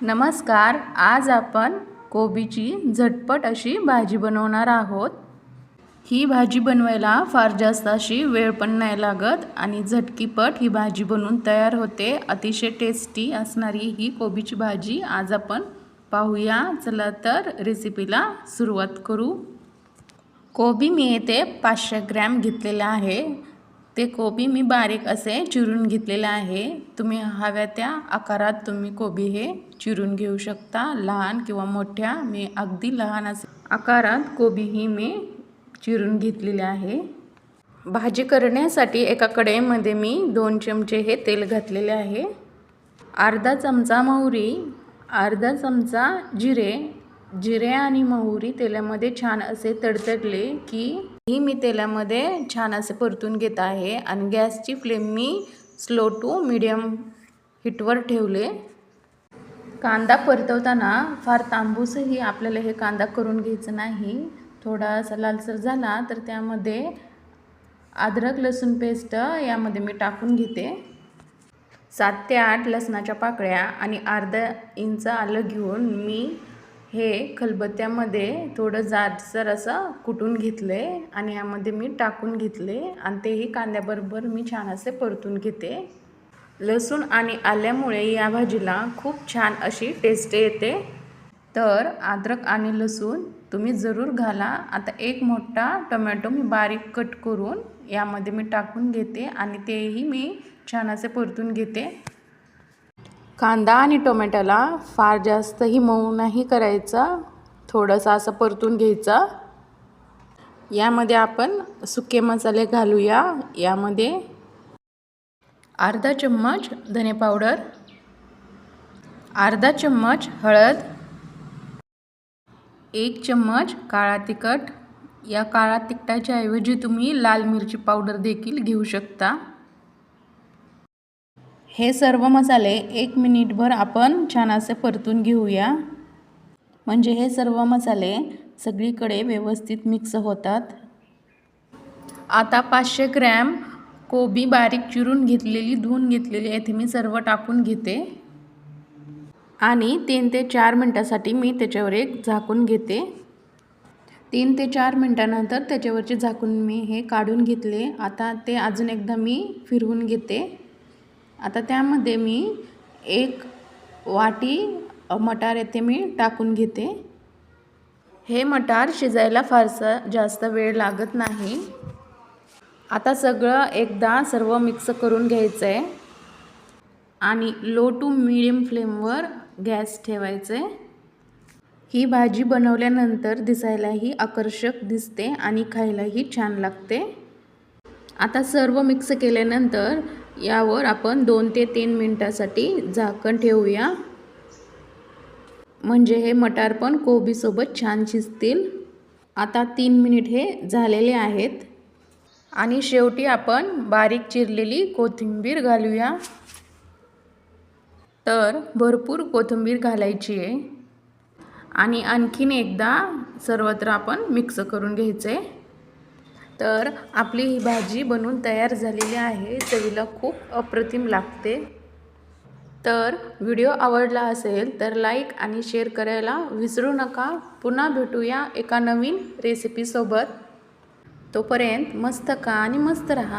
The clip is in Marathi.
नमस्कार आज आपण कोबीची झटपट अशी भाजी बनवणार आहोत. ही भाजी बनवायला फार जास्त अशी वेळ पण नाही लागत आणि झटकीपट ही भाजी बनवून तयार होते. अतिशय टेस्टी असणारी ही कोबीची भाजी आज आपण पाहूया. चला तर रेसिपीला सुरुवात करू. कोबी मी येथे पाचशे ग्रॅम घेतलेला आहे. ते कोबी मी बारीक असे चिरून घेतलेलं आहे. तुम्ही हव्या त्या आकारात तुम्ही कोबी हे चिरून घेऊ शकता. लहान किंवा मोठ्या मी अगदी लहान असे आकारात कोबी ही मी चिरून घेतलेले आहे. भाजी करण्यासाठी एका कढईमध्ये मी दोन चमचे हे तेल घातलेले आहे. अर्धा चमचा मोहरी अर्धा चमचा जिरे जिरे आणि मोहरी तेलामध्ये छान असे तडतडले की ही मी तेलामध्ये छान असे परतून घेत आहे आणि गॅसची फ्लेम मी स्लो टू मिडियम हिटवर ठेवले. कांदा परतवताना फार तांबूसही आपल्याला हे कांदा करून घ्यायचं नाही. थोडासा लालसर झाला तर त्यामध्ये अद्रक लसूण पेस्ट यामध्ये मी टाकून घेते. सात ते आठ लसणाच्या पाकळ्या आणि अर्धा इंच आलं घेऊन मी हे खलबत्त्यामध्ये थोडं जाडसर असं कुटून घेतले आणि यामध्ये मी टाकून घेतले आणि तेही कांद्याबरोबर मी छान असे परतून घेते. लसूण आणि आल्यामुळे या भाजीला खूप छान अशी टेस्ट येते. तर अद्रक आणि लसूण तुम्ही जरूर घाला. आता एक मोठा टोमॅटो मी बारीक कट करून यामध्ये मी टाकून घेते आणि तेही मी छान असे परतून घेते. कांदा आणि टोमॅटोला फार जास्तही मऊ नाही करायचा. थोडंसं असं परतून घ्यायचं. यामध्ये आपण सुके मसाले घालूया. यामध्ये अर्धा चम्मच धने पावडर अर्धा चम्मच हळद एक चम्मच काळा तिखट. या काळा तिखटाच्या ऐवजी तुम्ही लाल मिरची पावडर देखील घेऊ शकता. हे सर्व मसाले एक मिनिटभर आपण छान असे परतून घेऊया. म्हणजे हे सर्व मसाले सगळीकडे व्यवस्थित मिक्स होतात. आता पाचशे ग्रॅम कोबी बारीक चिरून घेतलेली धुवून घेतलेली येथे मी सर्व टाकून घेते. आणि तीन ते चार मिनटासाठी मी त्याच्यावर एक झाकून घेते. तीन ते चार मिनटानंतर त्याच्यावरचे झाकून मी हे काढून घेतले. आता ते अजून एकदा मी फिरवून घेते. आता त्यामध्ये मी एक वाटी मटार येथे मी टाकून घेते. हे मटार शिजायला फारसं जास्त वेळ लागत नाही. आता सगळं एकदा सर्व मिक्स करून घ्यायचं आहे आणि लो टू मिडियम फ्लेमवर गॅस ठेवायचं आहे ही भाजी बनवल्यानंतर दिसायलाही आकर्षक दिसते आणि खायलाही छान लागते. आता सर्व मिक्स केल्यानंतर यावर आपण दोन ते तीन मिनटासाठी झाकण ठेवूया. म्हणजे हे मटार पण कोबीसोबत छान शिजतील. आता तीन मिनिट हे झालेले आहेत. आणि शेवटी आपण बारीक चिरलेली कोथिंबीर घालूया. तर भरपूर कोथिंबीर घालायची आहे. आणि आणखीन एकदा सर्वत्र आपण मिक्स करून घ्यायचं. आहे तर आपली ही भाजी बनवून तयार झालेली आहे चवीला खूप अप्रतिम लागते. तर व्हिडिओ आवडला असेल तर लाईक आणि शेअर करायला विसरू नका. पुन्हा भेटूया एका नवीन रेसिपीसोबत तोपर्यंत मस्त का आणि मस्त रहा.